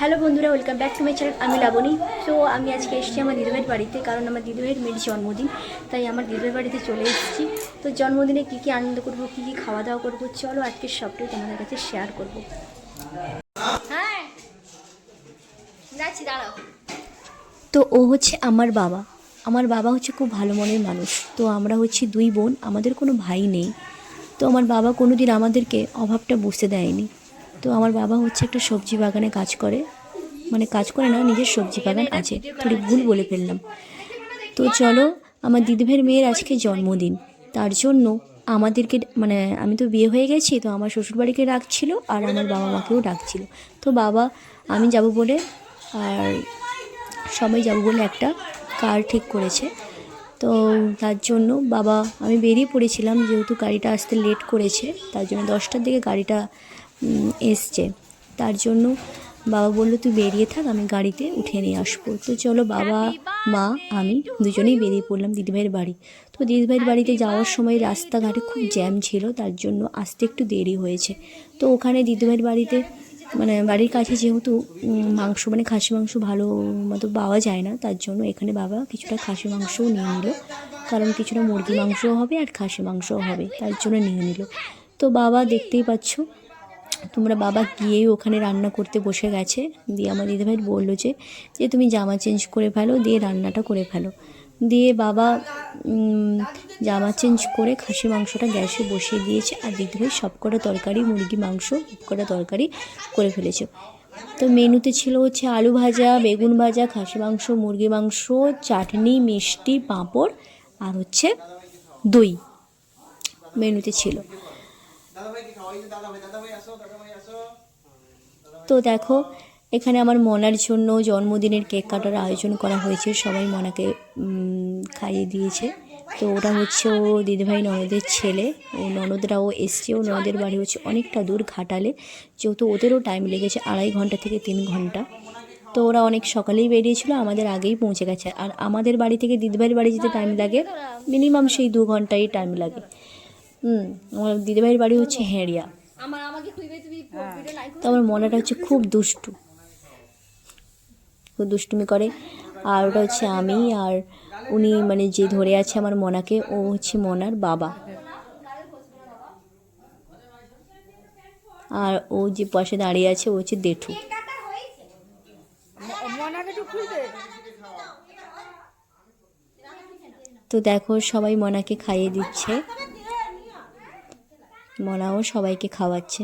Hello বন্ধুরা welcome back to my channel আমি লাবণী। তো আমি আজকে এসেছি আমার দিদিভাইয়ের বাড়িতে কারণ আমার দিদিভাইয়ের মেয়ের জন্মদিন তাই আমার দিদিভাইয়ের বাড়িতে চলে এসেছি। তো জন্মদিনে কী কী আনন্দ করব কী কী খাওয়া দাওয়া করব চলো আজকে সবটাই তোমাদের কাছে শেয়ার করব। হ্যাঁ যাচ্ছি দাঁড়াও। তো ও হচ্ছে আমার বাবা। আমার বাবা হচ্ছে খুব ভালো মনের মানুষ। তো আমরা হচ্ছে দুই বোন আমাদের কোনো ভাই নেই। তো আমার বাবা কোনো দিন আমাদেরকে অভাবটা বুঝতে দেয়নি। তো আমার বাবা হচ্ছে একটা সবজি বাগানে কাজ করে। মানে কাজ করে না, নিজের সবজি বাগান আছে। থোড়ি ভুল বলে ফেললাম। তো চলো, আমার দিদিভাইয়ের মেয়ের আজকে জন্মদিন। তার জন্য আমাদেরকে মানে আমি তো বিয়ে হয়ে গেছি, তো আমার শ্বশুরবাড়িকে ডাকছিল আর আমার বাবা মাকেও ডাকছিল। তো বাবা, আমি যাব বলে আর সবাই যাব বলে একটা কার ঠিক করেছে। তো তার জন্য বাবা, আমি বেরিয়ে পড়েছিলাম, যেহেতু গাড়িটা আসতে লেট করেছে, তার জন্য দশটার দিকে গাড়িটা এসছে। তার জন্য বাবা বলল, তুই বেরিয়ে থাক, আমি গাড়িতে উঠে নিয়ে আসব। তো চলো বাবা, মা, আমি দুজনেই বেরিয়ে পড়লাম দিদিভাইয়ের বাড়ি। তো দিদিভাইয়ের বাড়িতে যাওয়ার সময় রাস্তাঘাটে খুব জ্যাম ছিল, তার জন্য আসতে একটু দেরি হয়েছে। তো ওখানে দিদিভাইয়ের বাড়িতে মানে বাড়ির কাছে যেহেতু মাংস মানে খাসি মাংস ভালো মতো পাওয়া যায় না, তার জন্য এখানে বাবা কিছুটা খাসি মাংসও নিয়ে নিল। কারণ কিছুটা মুরগি মাংসও হবে আর খাসি মাংসও হবে, তার জন্য নিয়ে নিল। তো বাবা দেখতেই পাচ্ছ তোমরা বাবা গিয়েই ওখানে রান্না করতে বসে গেছে। দিয়ে আমার দিদিভাই বলল যে যে তুমি জামা চেঞ্জ করে ফেলো, দিয়ে রান্নাটা করে ফেলো। দিয়ে বাবা জামা চেঞ্জ করে খাসি মাংসটা গ্যাসে বসিয়ে দিয়েছে আর দিদিভাই সব কটা তরকারি, মুরগি মাংস সব কটা তরকারি করে ফেলেছে। তো মেনুতে ছিল হচ্ছে আলু ভাজা, বেগুন ভাজা, খাসি মাংস, মুরগি মাংস, চাটনি, মিষ্টি, পাঁপড় আর হচ্ছে দই। মেনুতে ছিল। তো দেখো, এখানে আমার মনার জন্য জন্মদিনের কেক কাটার আয়োজন করা হয়েছে, সবাই মনাকে খাইয়ে দিয়েছে। তো ওটা হচ্ছে ও দিদিভাই ননদের ছেলে, ও ননদরাও এসছে, ও ননদের বাড়ি হচ্ছে অনেকটা দূর ঘাটালে, যেহেতু ওদেরও টাইম লেগেছে আড়াই ঘণ্টা থেকে তিন ঘণ্টা। তো ওরা অনেক সকালেই বেরিয়েছিল, আমাদের আগেই পৌঁছে গেছে। আর আমাদের বাড়ি থেকে দিদিভাইয়ের বাড়ি যেতে টাইম লাগে মিনিমাম সেই দু ঘন্টাই টাইম লাগে। হুম আমার দিদিভাইয়ের বাড়ি হচ্ছে হেঁড়িয়া। আমার আমাকে খুঁজবে তুমি ভিডিও নাই তো আমার মনাটা হচ্ছে খুব দুষ্টু। খুব দুষ্টুমি করে। আর ওটা হচ্ছে আমি আর উনি মানে যে ধরে আছে আমার মনাকে ও হচ্ছে মনার বাবা। আর ও যে পাশে দাঁড়িয়ে আছে ও হচ্ছে দেঠু। তো দেখো সবাই মনাকে খাইয়ে দিচ্ছে। মনাও সবাইকে খাওয়াচ্ছে।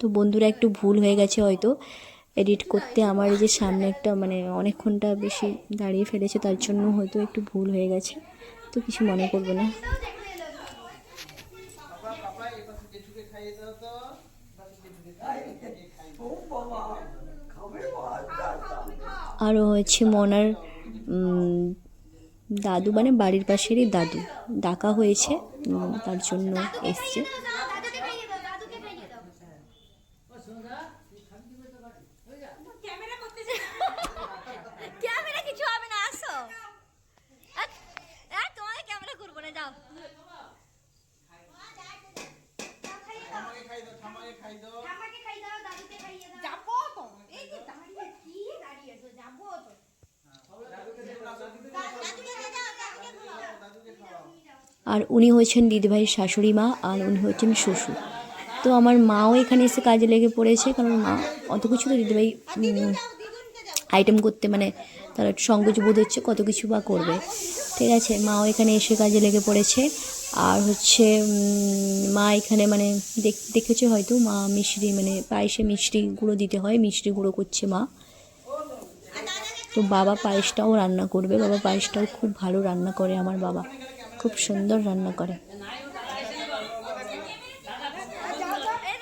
তো বন্ধুরা, একটু ভুল হয়ে গেছে হয়তো। এডিট করতে আমার এই যে সামনে একটা মানে অনেকক্ষণটা বেশি দাঁড়িয়ে ফেলেছে, তার জন্য হয়তো একটু ভুল হয়ে গেছে। তো কিছু মনে করব না। আরও হচ্ছে মনার দাদু মানে বাড়ির পাশেরই দাদু। ডাকা হয়েছে তার জন্য এসছে। ক্যামেরা কিছু হবে না আসো। আহ, আহ, তোমাকে ক্যামেরা করব না যাও। যাব তো। এই যে দাঁড়িয়ে কি দাঁড়িয়ে তো যাব তো। আর উনি হচ্ছেন দিদিভাইয়ের শাশুড়ি মা আর উনি হচ্ছেন শ্বশুর। তো আমার মাও এখানে এসে কাজে লেগে পড়েছে, কারণ মা অত কিছু তো দিদিভাই আইটেম করতে মানে তার একটু সংকোচ বোধ হচ্ছে কত কিছু বা করবে। ঠিক আছে, মাও এখানে এসে কাজে লেগে পড়েছে। আর হচ্ছে মা এখানে মানে দেখ- দেখেছে হয়তো, মা মিষ্টি মানে পায়েসে মিষ্টি গুঁড়ো দিতে হয়, মিষ্টি গুঁড়ো করছে মা। তো বাবা পায়েসটাও রান্না করবে, বাবা পায়েসটাও খুব ভালো রান্না করে, আমার বাবা। খুব সুন্দর রান্না করে।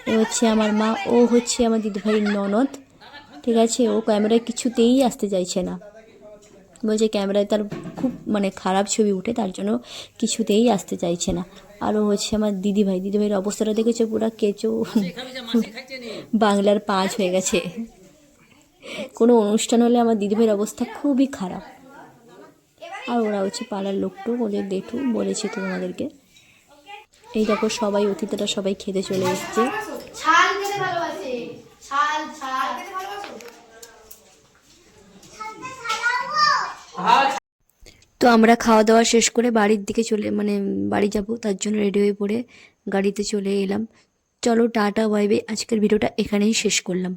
এ হচ্ছে আমার মা, ও হচ্ছে আমার দিদিভাইয়ের ননদ, ঠিক আছে? ও ক্যামেরায় কিছুতেই আসতে চাইছে না। বলছে ক্যামেরায় তার খুব মানে খারাপ ছবি উঠে, তার জন্য কিছুতেই আসতে চাইছে না। আর ও হচ্ছে আমার দিদিভাই, দিদিভাইয়ের অবস্থাটা দেখেছে পুরো? কেঁচো বাংলার পাঁচ হয়ে গেছে। কোনো অনুষ্ঠান হলে আমার দিদিভাইয়ের অবস্থা খুবই খারাপ। আর ওরা হচ্ছে পাড়ার লোকটু ওদের দেখু বলেছি তোমাদেরকে। এই দেখো সবাই অতিথিরা সবাই খেতে চলে এসছে। খেতে খেতে ভালোবাসো। হ্যাঁ। তো আমরা খাওয়া দাওয়া শেষ করে বাড়ির দিকে চলে মানে বাড়ি যাব তার জন্য রেডি হয়ে পড়ে গাড়িতে চলে এলাম। চলো টাটা ওয়াইবে আজকের ভিডিওটা এখানেই শেষ করলাম।